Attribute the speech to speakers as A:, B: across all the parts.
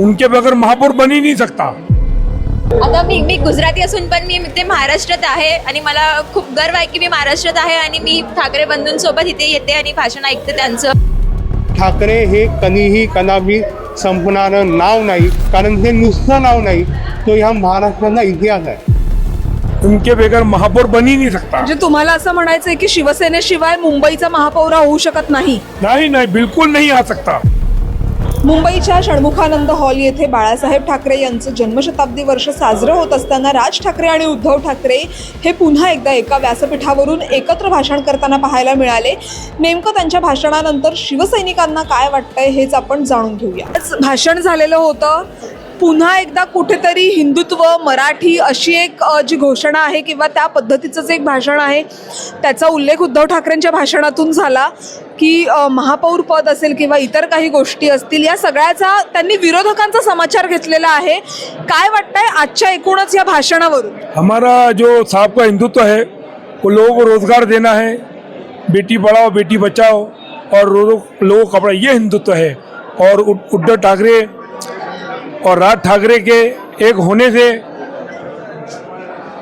A: उनके बगैर महापौर बन ही नहीं सकता।
B: आता मी मी गुजराती असून पण मी ते महाराष्ट्रात आहे आणि मला खूप गर्व आहे की मी महाराष्ट्रात आहे आणि मी ठाकरे बंधूंसोबत इथे येते आणि भाषण ऐकते त्यांचं.
C: ठाकरे हे कधीही कदापि संपणारं नाव नाही कारण ते नुसतं नाव नाही तो ह्या महाराष्ट्राचा इतिहास आहे.
A: उनके बगैर महापौर बन ही नहीं सकता।
D: म्हणजे तुम्हाला असं म्हणायचंय की शिवसेनेशिवाय मुंबईचा महापौर होऊ शकत नाही?
A: नहीं नहीं बिल्कुल नहीं आ सकता।
D: मुंबईच्या षण्मुखानंद हॉल येथे बाळासाहेब ठाकरे यांचं जन्मशताब्दी वर्ष साजरं होत असताना राज ठाकरे आणि उद्धव ठाकरे हे पुन्हा एकदा एका व्यासपीठावरून एकत्र भाषण करताना पाहायला मिळाले. नेमकं त्यांच्या भाषणानंतर शिवसैनिकांना काय वाटतंय हेच आपण जाणून घेऊया. आज भाषण झालेलं होतं. पुन्हा एकदा कुठेतरी हिंदुत्व मराठी अशी एक जी घोषणा आहे किंवा त्या पद्धतीचंच एक भाषण आहे त्याचा उल्लेख उद्धव ठाकरेंच्या भाषणातून झाला की महापौर पद असेल किंवा इतर काही गोष्टी असतील या सगळ्याचा त्यांनी विरोधकांचा समाचार घेतलेला आहे. काय वाटतंय आजच्या एकूणच या भाषणावरून?
A: हमारा जो साहब का हिंदुत्व है वो लोगों रोजगार देना है। बेटी पढ़ाओ बेटी बचाओ और रो- लोगों को कपड़ा ये हिंदुत्व है। और उद्धव ठाकरे और राज ठाकरे के एक होने से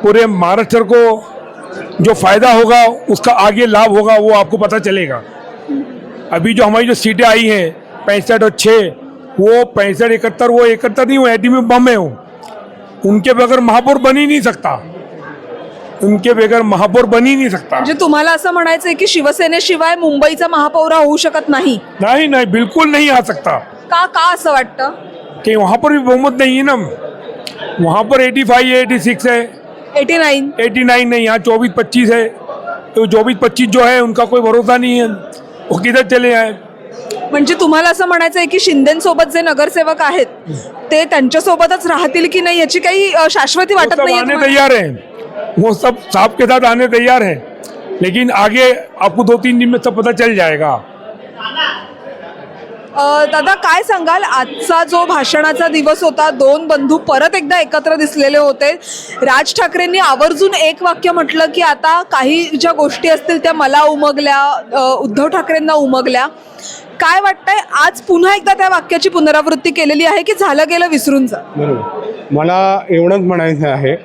A: पूरे महाराष्ट्र को जो फायदा होगा उसका आगे लाभ होगा वो आपको पता चलेगा। अभी जो हमारी जो सीटें आई हैं पैंसठ और छः वो पैंसठ इकहत्तर वो इकहत्तर नहीं वो एटी में बम है। वो उनके बगैर महापौर बन ही नहीं सकता। उनके बगैर महापौर बन ही नहीं सकता।
D: म्हणजे तुम्हाला असं म्हणायचंय की शिवसेनेशिवाय मुंबईचा महापौर होऊ शकत नाही?
A: नहीं नहीं बिल्कुल नहीं आ सकता।
D: का का असं वाटतं?
A: कि वहाँ पर भी बहुमत नहीं है ना। वहाँ पर 85 है 86 है।
D: एटी नाईन
A: 89 नहीं यहाँ चौबीस पच्चीस है। तो चौबीस पच्चीस जो है उनका कोई भरोसा नहीं है। वो किधर चले आए?
D: म्हणजे तुम्हाला असं म्हणायचं आहे की शिंदेसोबत जे नगरसेवक आहेत ते त्यांच्यासोबतच राहतील की नाही याची काही अ, शाश्वती
A: वो
D: वाटत
A: सब
D: नाही
A: आने तैयार हैं। वो सब साहब के साथ आने तैयार हैं। लेकिन आगे आपको दो तीन दिन में सब पता चल जाएगा।
D: दादा काय सांगाल? आजचा जो भाषणाचा दिवस होता दोन बंधू परत एकदा एकत्र दिसलेले होते. राज ठाकरेंनी आवर्जून एक वाक्य म्हटलं की आता काही ज्या गोष्टी असतील त्या मला उमगल्या उद्धव ठाकरेंना उमगल्या. काय वाटतंय आज पुन्हा एकदा त्या वाक्याची पुनरावृत्ती केलेली आहे की झालं गेलं विसरून जा?
C: बरोबर. मला एवढंच म्हणायचं आहे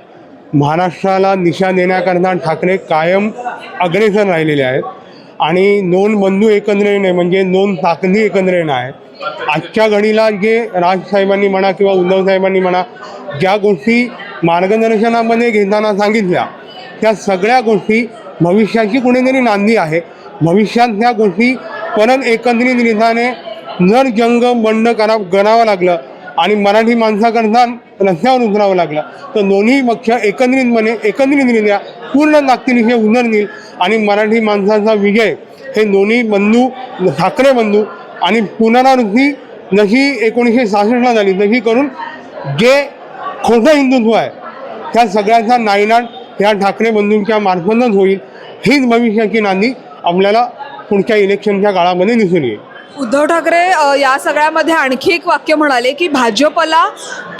C: महाराष्ट्राला निशा देण्याकरता ठाकरे कायम अग्रेसर राहिलेले आहेत. आणि नोंद बंधू एकत्र येणे म्हणजे नोंद ताकदी एकत्र येणं आहे आजच्या घडीला जे राजसाहेबांनी म्हणा किंवा उद्धव साहेबांनी म्हणा ज्या गोष्टी मार्गदर्शनामध्ये घेताना सांगितल्या त्या सगळ्या गोष्टी भविष्याची कुणीतरी नांदी आहे. भविष्यात त्या गोष्टी परत निधाने जर जंग बंड करा करावं लागलं. आणि मराठी माणसाकरता रस्त्यावर उतरावं लागलं. तर दोन्ही पक्ष एकंदरीत एकत्रितरित्या पूर्ण ताकदीने उतरतील आणि मराठी माणसाचा विजय हे दोन्ही बंधू ठाकरे बंधू आणि पुनरावृत्ती जशी एकोणीसशे सहासष्टला झाली तशी करून जे खोटं हिंदुत्व आहे त्या सगळ्याचा नायनाट ह्या ठाकरे बंधूंच्या मार्फतच होईल. हीच भविष्याची नांदी आपल्याला पुढच्या इलेक्शनच्या काळामध्ये दिसून येईल.
D: उद्धव ठाकरे या सगळ्यामध्ये आणखी एक वाक्य म्हणाले की भाजपला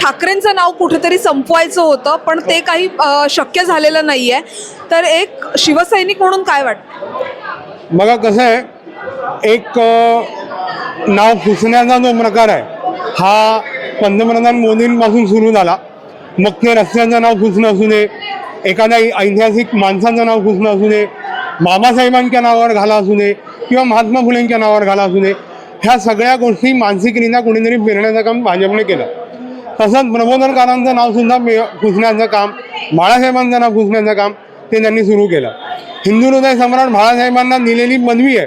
D: ठाकरेंचं नाव कुठेतरी संपवायचं होतं पण ते काही अ, शक्य झालेलं नाही आहे तर एक शिवसैनिक म्हणून काय वाटतं?
C: बघा कसं आहे एक नाव पुसण्याचा जो प्रकार आहे हा पंतप्रधान मोदींपासून सुरू झाला. मग ते रस्त्याचं नाव पुसणं असू दे एखाद्या ऐतिहासिक माणसाचं नाव पुसणं असू दे बाबासाहेबांच्या नावावर घाला असू दे किंवा महात्मा फुलेंच्या नावावर घाला असू दे ह्या सगळ्या गोष्टी मानसिकरित्या कुणीतरी फिरण्याचं काम भाजपने केलं. तसंच प्रबोधनकारांचं नावसुद्धा मे पुसण्याचं काम बाळासाहेबांचं नाव पुसण्याचं काम ते त्यांनी सुरू केलं. हिंदू हृदय सम्राट बाळासाहेबांना दिलेली पदवी आहे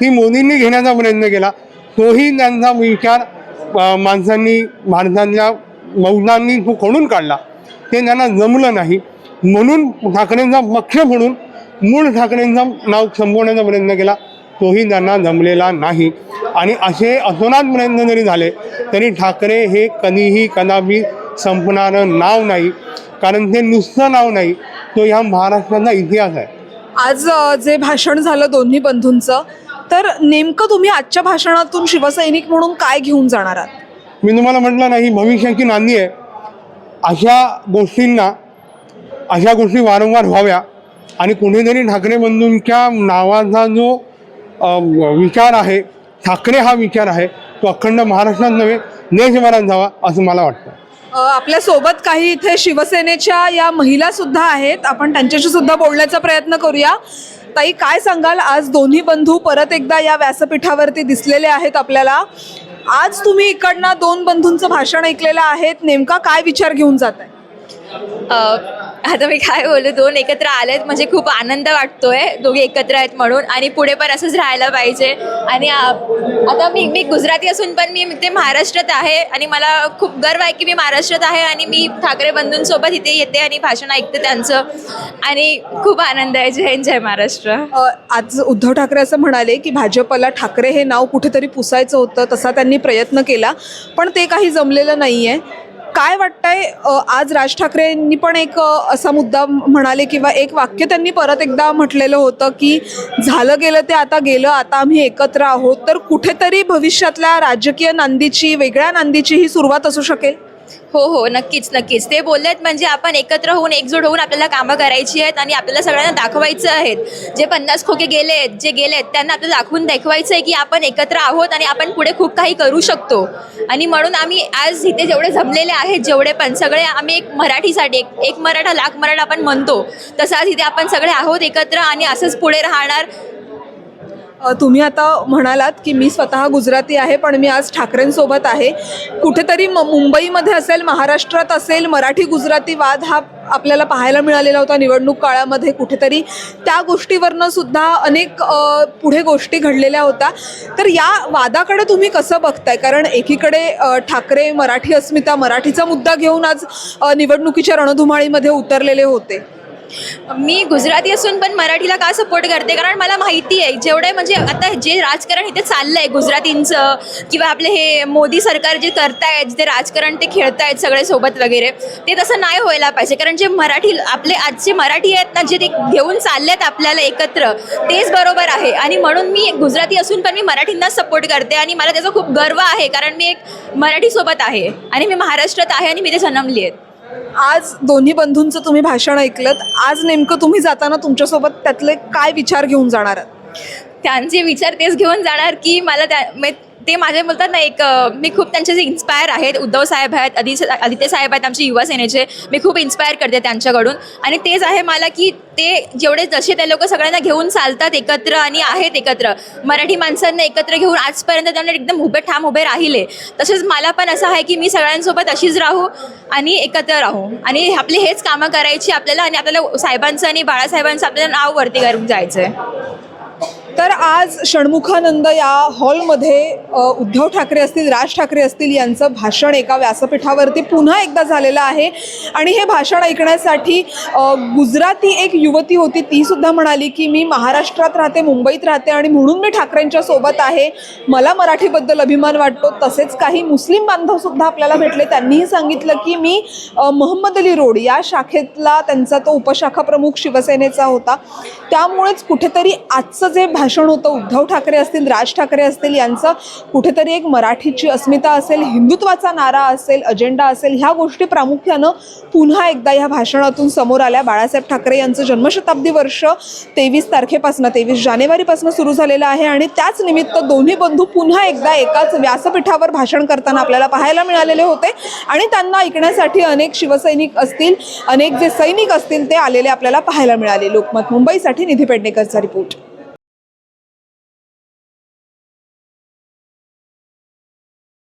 C: ती मोदींनी घेण्याचा प्रयत्न केला. तोही त्यांचा विचार माणसांनी भारतातल्या बौद्धांनी तो खोडून काढला. ते त्यांना जमलं नाही. म्हणून ठाकरेंचा पक्ष म्हणून मूळ ठाकरेंचं नाव संपवण्याचा प्रयत्न केला. तोही त्यांना जमलेला नाही. आणि असे असोनात प्रयत्न जरी झाले तरी ठाकरे हे कधीही कदापि संपणारं नाव नाही. कारण ते नुसतं नाव नाही तो ह्या महाराष्ट्राचा इतिहास आहे.
D: आज जे भाषण झालं दोन्ही बंधूंचं तर नेमकं तुम्ही आजच्या भाषणातून शिवसैनिक म्हणून काय घेऊन जाणार आहात?
C: मी तुम्हाला म्हटलं नाही भविष्याची नांदी आहे. अशा गोष्टींना अशा गोष्टी वारंवार व्हाव्या. आणि कुणीतरी ठाकरे बंधूंच्या नावाचा जो विचार आहे. ठाकरे हा विचार आहे. तो अखंड महाराष्ट्रात नव्हे देशभरात जावा असं मला वाटतं.
D: आपल्यासोबत काही इथे शिवसेनेच्या या महिला सुद्धा आहेत. आपण त्यांच्याशी सुद्धा बोलण्याचा प्रयत्न करूया. ताई काय सांगाल? आज दोन्ही बंधू परत एकदा या व्यासपीठावरती दिसलेले आहेत आपल्याला. आज तुम्ही इकडनं दोन बंधूंचं भाषण ऐकलेलं आहेत. नेमका काय विचार घेऊन जात आहे
B: आता मी काय बोलू दोन एकत्र आलेत म्हणजे खूप आनंद वाटतोय. दोघे एकत्र आहेत म्हणून. आणि पुढे पण असंच राहायला पाहिजे. आणि आता मी मी गुजराती असून पण मी ते महाराष्ट्रात आहे. आणि मला खूप गर्व आहे की मी महाराष्ट्रात आहे आणि मी ठाकरे बंधूंसोबत इथे येते आणि भाषण ऐकते त्यांचं. आणि खूप आनंद आहे. जय जय महाराष्ट्र.
D: आज उद्धव ठाकरे असं म्हणाले की भाजपला ठाकरे हे नाव कुठेतरी पुसायचं होतं तसा त्यांनी प्रयत्न केला. पण ते काही जमलेलं नाही आहे काय वाटतंय? आज राज ठाकरेंनी पण एक असा मुद्दा म्हणाले किंवा एक वाक्य त्यांनी परत एकदा म्हटलेलं होतं की झालं गेलं ते आता गेलं आता आम्ही एकत्र आहोत. तर कुठेतरी भविष्यातल्या राजकीय नांदीची वेगळ्या नांदीची ही सुरुवात असू शकेल?
B: हो हो नक्कीच नक्कीच. ते बोललेत म्हणजे आपण एकत्र होऊन एकजूट होऊन आपल्याला कामं करायची आहेत आणि आपल्याला सगळ्यांना दाखवायचं आहेत. जे पन्नास खोके गेले आहेत जे गेले आहेत त्यांना आपल्याला दाखवून दाखवायचं आहे की आपण एकत्र आहोत आणि आपण पुढे खूप काही करू शकतो. आणि म्हणून आम्ही आज इथे जेवढे जमलेले आहेत जेवढे पण सगळे आम्ही एक मराठीसाठी एक एक मराठा लाख मराठा आपण म्हणतो. तसं आज इथे आपण सगळे आहोत एकत्र आणि असंच पुढे राहणार.
D: तुम्ही आता म्हणालात की मी स्वतः गुजराती आहे पण मी आज ठाकरेंसोबत आहे. कुठेतरी म मुंबईमध्ये असेल महाराष्ट्रात असेल मराठी गुजराती वाद हा आपल्याला पाहायला मिळालेला होता निवडणूक काळामध्ये. कुठेतरी त्या गोष्टीवरनं सुद्धा अनेक पुढे गोष्टी घडलेल्या होत्या. तर या वादाकडे तुम्ही कसं बघताय? कारण एकीकडे ठाकरे मराठी अस्मिता मराठीचा मुद्दा घेऊन आज निवडणुकीच्या रणधुमाळीमध्ये उतरलेले होते.
B: मी गुजराती असून पण मराठीला का सपोर्ट करते? कारण मला माहिती आहे जेवढे म्हणजे आता जे राजकारण इथे चाललं आहे गुजरातींचं किंवा आपले हे मोदी सरकार जे करतायत जे राजकारण ते खेळतायत सगळे सोबत वगैरे ते तसं नाही व्हायला पाहिजे. कारण जे मराठी आपले आजचे मराठी आहेत ना जे ते घेऊन चाललेत आपल्याला एकत्र तेच बरोबर आहे. आणि म्हणून मी गुजराती असून पण मी मराठींना सपोर्ट करते आणि मला त्याचा खूप गर्व आहे कारण मी एक मराठीसोबत आहे. आणि मी महाराष्ट्रात आहे आणि मी ते जन्मली आहेत
D: आज दोन्ही बंधूंचं तुम्ही भाषण ऐकलं आज नेमकं तुम्ही जाताना तुमच्यासोबत त्यातले काय विचार घेऊन जाणार आहात?
B: त्यांचे विचार तेच घेऊन जाणार की मला त्या म्हणजे ते माझे बोलतात ना एक मी खूप त्यांचे जे इन्स्पायर आहेत. उद्धव साहेब आहेत आदि आदित्य साहेब आहेत आमचे युवा सेनेचे. मी खूप इन्स्पायर करते त्यांच्याकडून. आणि तेच आहे मला की ते जेवढे जसे ते लोक सगळ्यांना घेऊन चालतात एकत्र आणि आहेत एकत्र. मराठी माणसांना एकत्र घेऊन आजपर्यंत त्यांना एकदम उभे ठाम उभे राहिले. तसेच मला पण असं आहे की मी सगळ्यांसोबत अशीच राहू आणि एकत्र राहू. आणि आपले हेच कामं करायची आपल्याला आणि आपल्याला साहेबांचं आणि बाळासाहेबांचं आपल्याला नाव वरती करून जायचं आहे
D: तर आज षण्मुखानंद या हॉलमध्ये उद्धव ठाकरे असतील राज ठाकरे असतील यांचं भाषण एका व्यासपीठावरती पुन्हा एकदा झालेलं आहे. आणि हे भाषण ऐकण्यासाठी गुजराती एक युवती होती ती सुद्धा म्हणाली की मी महाराष्ट्रात राहते मुंबईत राहते आणि म्हणून मी ठाकरेंच्या सोबत आहे. मला मराठीबद्दल अभिमान वाटतो. तसेच काही मुस्लिम बांधव सुद्धा आपल्याला भेटले. त्यांनीही सांगितलं की मी मोहम्मद अली रोड या शाखेतला त्यांचा तो उपशाखा प्रमुख शिवसेनेचा होता. त्यामुळेच कुठेतरी आजचं जे भाषण होतं उद्धव ठाकरे असतील राज ठाकरे असतील यांचं कुठेतरी एक मराठीची अस्मिता असेल हिंदुत्वाचा नारा असेल अजेंडा असेल ह्या गोष्टी प्रामुख्यानं पुन्हा एकदा ह्या भाषणातून समोर आल्या. बाळासाहेब ठाकरे यांचं जन्मशताब्दी वर्ष तेवीस तारखेपासून तेवीस जानेवारीपासून सुरू झालेलं आहे आणि त्याच निमित्त दोन्ही बंधू पुन्हा एकदा एकाच व्यासपीठावर भाषण करताना आपल्याला पाहायला मिळालेले होते आणि त्यांना ऐकण्यासाठी अनेक शिवसैनिक असतील अनेक जे सैनिक असतील ते आलेले आपल्याला पाहायला मिळाले. लोकमत मुंबईसाठी निधी पेडणेकरचा रिपोर्ट.